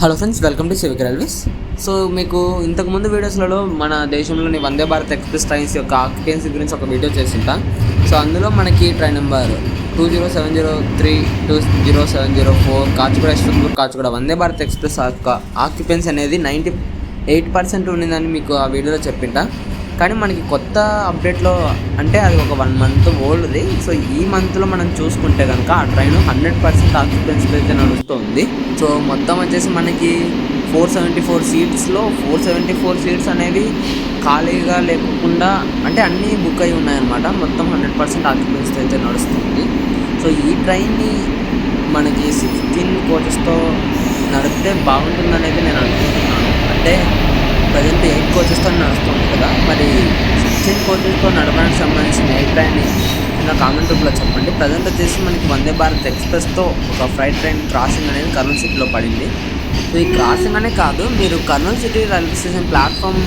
Hello friends welcome to civic railways so మీకు ఇంతకుముందు వీడియోస్లలో మన దేశంలోని వందే భారత్ ఎక్స్ప్రెస్ ట్రైన్స్ యొక్క ఆక్యుపెన్సీ గురించి ఒక వీడియో చేసింటా సో అందులో మనకి train number two zero seven zero three two zero seven zero four Kacheguda Yesvantpur Kacheguda Vande Bharat express యొక్క ఆక్యుపెన్సీ అనేది నైంటీ ఎయిట్ పర్సెంట్ ఉండిందని మీకు ఆ వీడియోలో చెప్పింటా. కానీ మనకి కొత్త అప్డేట్లో అంటే అది ఒక వన్ మంత్ ఓల్డ్ది. సో ఈ మంత్లో మనం చూసుకుంటే కనుక ఆ ట్రైన్ హండ్రెడ్ పర్సెంట్ ఆక్యుపెన్సీ అయితే నడుస్తుంది. సో మొత్తం వచ్చేసి మనకి ఫోర్ సెవెంటీ ఫోర్ సీట్స్లో ఫోర్ సెవెంటీ ఫోర్ సీట్స్ అనేవి ఖాళీగా లేకుండా అంటే అన్నీ బుక్ అయి ఉన్నాయన్నమాట. మొత్తం హండ్రెడ్ పర్సెంట్ ఆక్యుపెన్సీ అయితే నడుస్తుంది. సో ఈ ట్రైన్ని మనకి సిక్స్టీన్ కోచెస్తో నడిపితే బాగుంటుందనేది నేను అనుకుంటున్నాను. అంటే ప్రజెంట్ ఎయిట్ కోచెస్తో నడుస్తుంది కదా మరి సిక్స్టీన్ కోచెస్తో నడపడానికి సంబంధించిన ఎయిట్ ట్రైన్ కింద కామెంట్ రూపంలో చెప్పండి. ప్రజెంట్ వచ్చేసి మనకి వందే భారత్ ఎక్స్ప్రెస్తో ఒక ఫ్రైట్ ట్రైన్ క్రాసింగ్ అనేది కర్నూలు సిటీలో పడింది. సో ఈ క్రాసింగ్ అనే కాదు మీరు Kurnool city railway station platform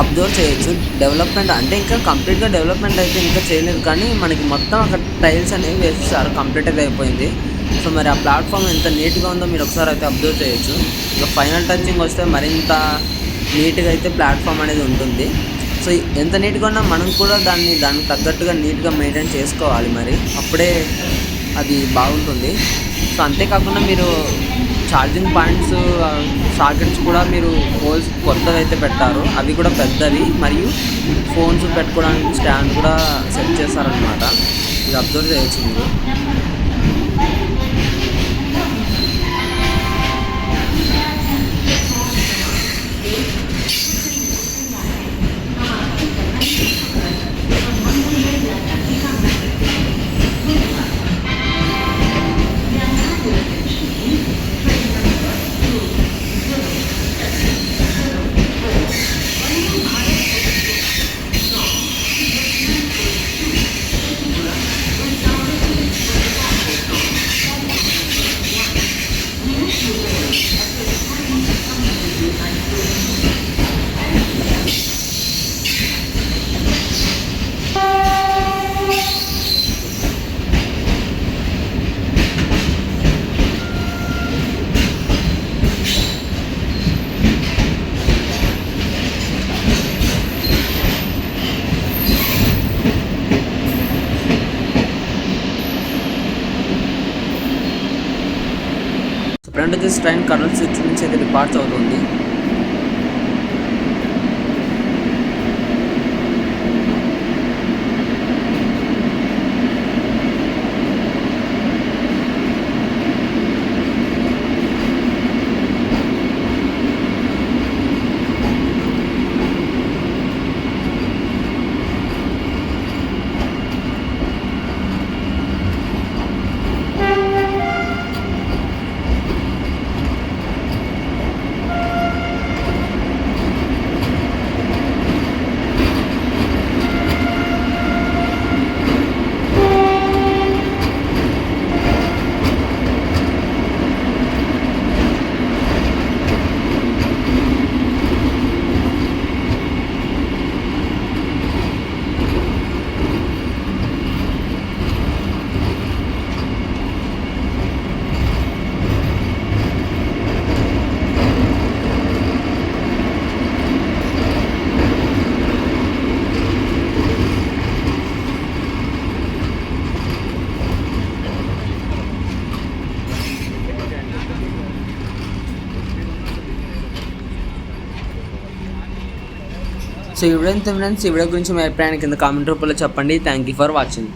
observe చేయొచ్చు. డెవలప్మెంట్ అంటే ఇంకా కంప్లీట్గా డెవలప్మెంట్ అయితే ఇంకా చేయలేదు కానీ మనకి మొత్తం అక్కడ టైల్స్ అనేవి వేసేసారు కంప్లీట్ అయిపోయింది. సో మరి ఆ ప్లాట్ఫామ్ ఎంత నీట్గా ఉందో మీరు ఒకసారి అయితే అబ్జర్వ్ చేయొచ్చు. ఇక ఫైనల్ టచింగ్ వస్తే మరింత నీట్గా అయితే ప్లాట్ఫామ్ అనేది ఉంటుంది. సో ఎంత నీట్గా ఉన్నా మనం కూడా దాన్ని దానికి తగ్గట్టుగా నీట్గా మెయింటైన్ చేసుకోవాలి మరి. అప్పుడే అది బాగుంటుంది. సో అంతేకాకుండా మీరు ఛార్జింగ్ పాయింట్స్ సాకెట్స్ కూడా మీరు హోల్స్ కొత్తవి అయితే పెట్టారు. అవి కూడా పెద్దవి. మరియు ఫోన్స్ పెట్టుకోవడానికి స్టాండ్ కూడా సెట్ చేస్తారనమాట ఇది అబ్జర్వ్ చేయొచ్చు మీరు. I'm doing. ఫ్రంట్ వచ్చేసి ట్రైన్ కర్నూలు సిటీ నుంచి అయితే డిపార్ట్స్ అవుతుంది సో ఈ ఫ్రెండ్స్ ఈ వీడియో గురించి మీ అభిప్రాయాన్ని కింద కామెంట్ రూపంలో చెప్పండి. Thank you for watching